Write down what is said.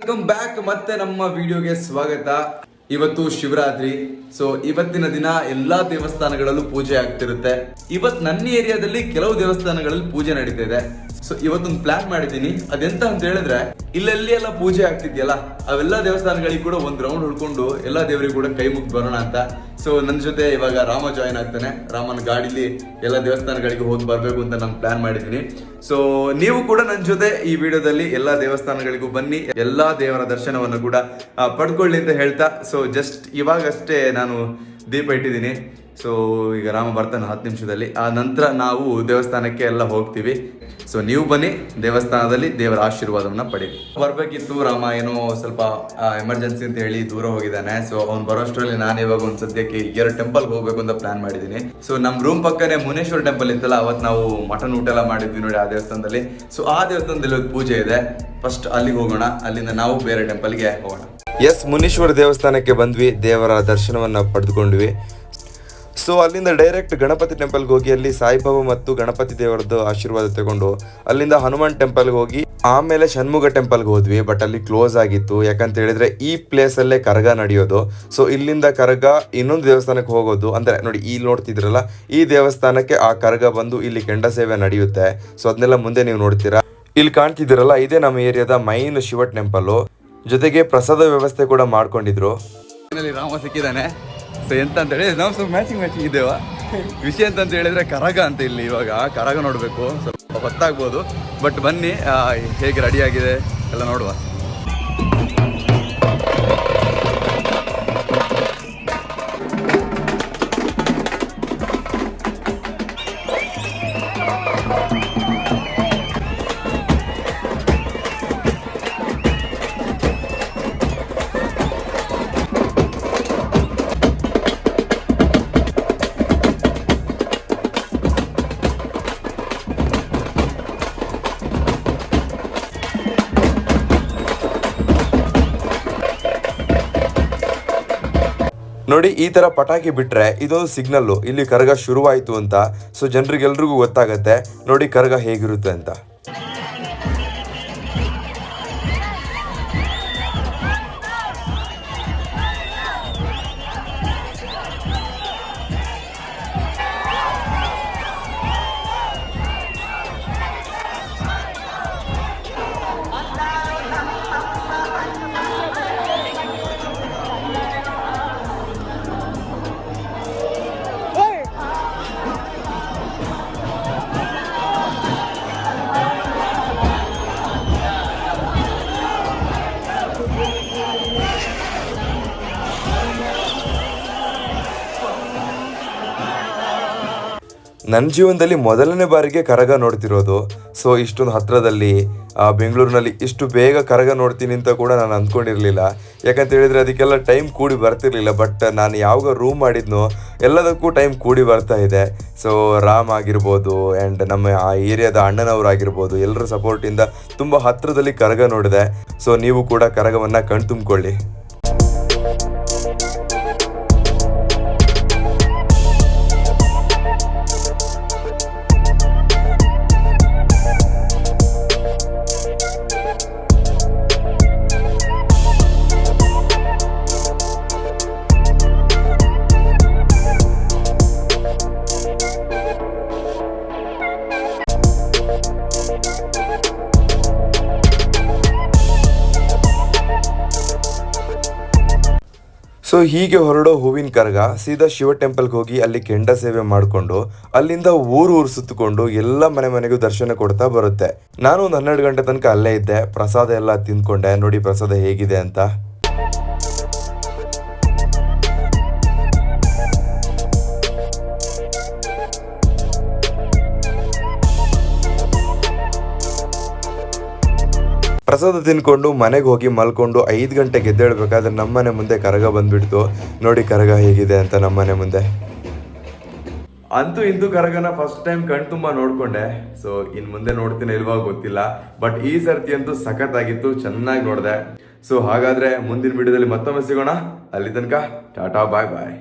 Welcome back ಮತ್ತೆ ನಮ್ಮ ವಿಡಿಯೋಗೆ ಸ್ವಾಗತ. ಇವತ್ತು ಶಿವರಾತ್ರಿ. ಸೊ ಇವತ್ತಿನ ದಿನ ಎಲ್ಲಾ ದೇವಸ್ಥಾನಗಳಲ್ಲೂ ಪೂಜೆ ಆಗ್ತಿರುತ್ತೆ. ಇವತ್ ನನ್ನ ಏರಿಯಾದಲ್ಲಿ ಕೆಲವು ದೇವಸ್ಥಾನಗಳಲ್ಲಿ ಪೂಜೆ ನಡೀತಾ ಇದೆ ಸೊ ಇವತ್ತೊಂದು ಪ್ಲಾನ್ ಮಾಡಿದ್ದೀನಿ. ಅದೆಂತ ಅಂತ ಹೇಳಿದ್ರೆ, ಇಲ್ಲೆಲ್ಲಿ ಎಲ್ಲ ಪೂಜೆ ಆಗ್ತಿದ್ಯಲ್ಲ, ಅವೆಲ್ಲ ದೇವಸ್ಥಾನಗಳಿಗೆ ಕೂಡ ಒಂದ್ ರೌಂಡ್ ಹುಡ್ಕೊಂಡು ಎಲ್ಲಾ ದೇವರಿಗೆ ಕೂಡ ಕೈ ಮುಗಿ ಬರೋಣ ಅಂತ. ಸೊ ನನ್ನ ಜೊತೆ ಇವಾಗ ರಾಮ ಜಾಯಿನ್ ಆಗ್ತಾನೆ. ರಾಮನ ಗಾಡಿಲಿ ಎಲ್ಲ ದೇವಸ್ಥಾನಗಳಿಗೆ ಹೋಗಿ ಬರಬೇಕು ಅಂತ ನಾನು ಪ್ಲಾನ್ ಮಾಡಿದ್ದೀನಿ. ಸೊ ನೀವು ಕೂಡ ನನ್ನ ಜೊತೆ ಈ ವಿಡಿಯೋದಲ್ಲಿ ಎಲ್ಲ ದೇವಸ್ಥಾನಗಳಿಗೂ ಬನ್ನಿ. ಎಲ್ಲಾ ದೇವರ ದರ್ಶನವನ್ನು ಕೂಡ ಪಡ್ಕೊಳ್ಳಿ ಅಂತ ಹೇಳ್ತಾ. ಸೊ ಜಸ್ಟ್ ಇವಾಗಷ್ಟೇ ನಾನು ದೀಪ ಇಟ್ಟಿದ್ದೀನಿ. ಸೊ ಈಗ ರಾಮ ಬರ್ತಾನೆ ಹತ್ತು ನಿಮಿಷದಲ್ಲಿ. ಆ ನಂತರ ನಾವು ದೇವಸ್ಥಾನಕ್ಕೆ ಎಲ್ಲ ಹೋಗ್ತೀವಿ. ಸೊ ನೀವು ಬನ್ನಿ, ದೇವಸ್ಥಾನದಲ್ಲಿ ದೇವರ ಆಶೀರ್ವಾದವನ್ನ ಪಡೀರಿ. ಬರಬೇಕಿತ್ತು, ರಾಮ ಏನೋ ಸ್ವಲ್ಪ ಎಮರ್ಜೆನ್ಸಿ ಅಂತ ಹೇಳಿ ದೂರ ಹೋಗಿದ್ದಾನೆ. ಸೊ ಅವ್ನು ಬರೋಷ್ಟರಲ್ಲಿ ನಾನು ಇವಾಗ ಒಂದು ಸದ್ಯಕ್ಕೆ ಎರಡು ಟೆಂಪಲ್ಗೆ ಹೋಗ್ಬೇಕು ಅಂತ ಪ್ಲಾನ್ ಮಾಡಿದ್ದೀನಿ. ಸೊ ನಮ್ಮ ರೂಮ್ ಪಕ್ಕನೆ ಮುನೇಶ್ವರ ಟೆಂಪಲ್ ಇತ್ತಲ್ಲ ಅವತ್ತು ನಾವು ಮಟನ್ ಊಟ ಎಲ್ಲ ಮಾಡಿದ್ವಿ ನೋಡಿ ಆ ದೇವಸ್ಥಾನದಲ್ಲಿ. ಸೊ ಆ ದೇವಸ್ಥಾನದಲ್ಲಿ ಒಂದು ಪೂಜೆ ಇದೆ. ಫಸ್ಟ್ ಅಲ್ಲಿಗೆ ಹೋಗೋಣ, ಅಲ್ಲಿಂದ ನಾವು ಬೇರೆ ಟೆಂಪಲ್ಗೆ ಹೋಗೋಣ. ಎಸ್ ಮುನೀಶ್ವರ ದೇವಸ್ಥಾನಕ್ಕೆ ಬಂದ್ವಿ. ದೇವರ ದರ್ಶನವನ್ನು ಪಡೆದುಕೊಂಡ್ವಿ. ಸೊ ಅಲ್ಲಿಂದ ಡೈರೆಕ್ಟ್ ಗಣಪತಿ ಟೆಂಪಲ್ಗೆ ಹೋಗಿ ಅಲ್ಲಿ ಸಾಯಿಬಾಬಾ ಮತ್ತು ಗಣಪತಿ ದೇವರದ್ದು ಆಶೀರ್ವಾದ ತಗೊಂಡು ಅಲ್ಲಿಂದ ಹನುಮಾನ್ ಟೆಂಪಲ್ಗೆ ಹೋಗಿ ಆಮೇಲೆ ಷಣ್ಮುಗ ಟೆಂಪಲ್ಗೆ ಹೋದ್ವಿ ಬಟ್ ಅಲ್ಲಿ ಕ್ಲೋಸ್ ಆಗಿತ್ತು. ಯಾಕಂತ ಹೇಳಿದ್ರೆ ಈ ಪ್ಲೇಸ್ ಅಲ್ಲೇ ಕರಗ ನಡೆಯೋದು. ಸೊ ಇಲ್ಲಿಂದ ಕರಗ ಇನ್ನೊಂದು ದೇವಸ್ಥಾನಕ್ಕೆ ಹೋಗೋದು. ಅಂದ್ರೆ ನೋಡಿ, ಇಲ್ಲಿ ನೋಡ್ತಿದ್ರಲ್ಲ ಈ ದೇವಸ್ಥಾನಕ್ಕೆ ಆ ಕರಗ ಬಂದು ಇಲ್ಲಿ ಕೆಂಡ ಸೇವೆ ನಡೆಯುತ್ತೆ. ಸೊ ಅದನ್ನೆಲ್ಲ ಮುಂದೆ ನೀವು ನೋಡ್ತೀರಾ. ಇಲ್ಲಿ ಕಾಣ್ತಿದ್ದೀರಲ್ಲ, ಇದೇ ನಮ್ಮ ಏರಿಯಾದ ಮೈನ್ ಶಿವ ಟೆಂಪಲ್ ಜೊತೆಗೆ ಪ್ರಸಾದ ವ್ಯವಸ್ಥೆ ಕೂಡ ಮಾಡ್ಕೊಂಡಿದ್ರು. ರಾಮ ಸಿಕ್ಕಿದ್ದಾನೆ. ಸೊ ಎಂತ ಅಂತ ಹೇಳಿ, ನಾವು ಸ್ವಲ್ಪ ಮ್ಯಾಚಿಂಗ್ ಮ್ಯಾಚಿಂಗ್ ಇದ್ದೇವ? ವಿಷಯ ಅಂತ ಹೇಳಿದ್ರೆ ಕರಗ ಅಂತ ಇಲ್ಲಿ ಇವಾಗ ಕರಗ ನೋಡಬೇಕು, ಸ್ವಲ್ಪ ಹೊತ್ತಾಗ್ಬೋದು. ಬಟ್ ಬನ್ನಿ ಹೇಗೆ ರೆಡಿ ಆಗಿದೆ ಎಲ್ಲ ನೋಡುವ. ನೋಡಿ, ಈ ತರ ಪಟಾಕಿ ಬಿಟ್ರೆ ಇದೊಂದು ಸಿಗ್ನಲ್ ಇಲ್ಲಿ ಕರಗ ಶುರುವಾಯಿತು ಅಂತ. ಸೊ ಜನರಿಗೆಲ್ರಿಗೂ ಗೊತ್ತಾಗತ್ತೆ. ನೋಡಿ, ಕರಗ ಹೇಗಿರುತ್ತೆ ಅಂತ. ನನ್ನ ಜೀವನದಲ್ಲಿ ಮೊದಲನೇ ಬಾರಿಗೆ ಕರಗ ನೋಡ್ತಿರೋದು. ಸೊ ಇಷ್ಟೊಂದು ಹತ್ರದಲ್ಲಿ ಆ, ಬೆಂಗಳೂರಿನಲ್ಲಿ ಇಷ್ಟು ಬೇಗ ಕರಗ ನೋಡ್ತೀನಿ ಅಂತ ಕೂಡ ನಾನು ಅಂದ್ಕೊಂಡಿರಲಿಲ್ಲ ಯಾಕಂತ ಹೇಳಿದ್ರೆ ಅದಕ್ಕೆಲ್ಲ ಟೈಮ್ ಕೂಡಿ ಬರ್ತಿರಲಿಲ್ಲ ಬಟ್ ನಾನು ಯಾವಾಗ ರೂಮ್ ಮಾಡಿದ್ನೋ ಎಲ್ಲದಕ್ಕೂ ಟೈಮ್ ಕೂಡಿ ಬರ್ತಾ ಇದೆ. ಸೊ ರಾಮ್ ಆಗಿರ್ಬೋದು ಆ್ಯಂಡ್ ನಮ್ಮ ಆ ಏರಿಯಾದ ಅಣ್ಣನವರಾಗಿರ್ಬೋದು ಎಲ್ಲರ ಸಪೋರ್ಟಿಂದ ತುಂಬ ಹತ್ರದಲ್ಲಿ ಕರಗ ನೋಡಿದೆ. ಸೊ ನೀವು ಕೂಡ ಕರಗವನ್ನು ಕಣ್ತುಂಬಿಕೊಳ್ಳಿ. ಸೊ ಹೀಗೆ ಹೊರಡೋ ಹೂವಿನ ಕರಗ ಸೀದಾ ಶಿವ ಟೆಂಪಲ್ಗೆ ಹೋಗಿ ಅಲ್ಲಿ ಕೆಂಡ ಸೇವೆ ಮಾಡಿಕೊಂಡು ಅಲ್ಲಿಂದ ಊರು ಊರು ಸುತ್ತಕೊಂಡು ಎಲ್ಲ ಮನೆ ಮನೆಗೂ ದರ್ಶನ ಕೊಡ್ತಾ ಬರುತ್ತೆ. ನಾನು ಒಂದು ಹನ್ನೆರಡು ಗಂಟೆ ತನಕ ಅಲ್ಲೇ ಇದ್ದೆ. ಪ್ರಸಾದ ಎಲ್ಲ ತಿಂದ್ಕೊಂಡೆ. ನೋಡಿ ಪ್ರಸಾದ ಹೇಗಿದೆ ಅಂತ. ಪ್ರಸಾದ ತಿನ್ಕೊಂಡು ಮನೆಗೆ ಹೋಗಿ ಮಲ್ಕೊಂಡು ಐದು ಗಂಟೆಗೆ ಗೆದ್ದೇಳ್ಬೇಕಾದ್ರೆ ನಮ್ಮನೆ ಮುಂದೆ ಕರಗ ಬಂದ್ಬಿಡ್ತು. ನೋಡಿ ಕರಗ ಹೇಗಿದೆ ಅಂತ ನಮ್ಮನೆ ಮುಂದೆ. ಅಂತೂ ಇಂದು ಕರಗನ ಫಸ್ಟ್ ಟೈಮ್ ಕಣ್ ತುಂಬಾ ನೋಡ್ಕೊಂಡೆ. ಸೊ ಇನ್ ಮುಂದೆ ನೋಡ್ತೀನಿ ಇಲ್ವಾ ಗೊತ್ತಿಲ್ಲ. ಬಟ್ ಈ ಸರ್ತಿ ಅಂತೂ ಸಖತ್ತಾಗಿತ್ತು, ಚೆನ್ನಾಗಿ ನೋಡಿದೆ. ಸೊ ಹಾಗಾದ್ರೆ ಮುಂದಿನ ವಿಡಿಯೋದಲ್ಲಿ ಮತ್ತೊಮ್ಮೆ ಸಿಗೋಣ. ಅಲ್ಲಿ ತನಕ, ಟಾಟಾ ಬಾಯ್ ಬಾಯ್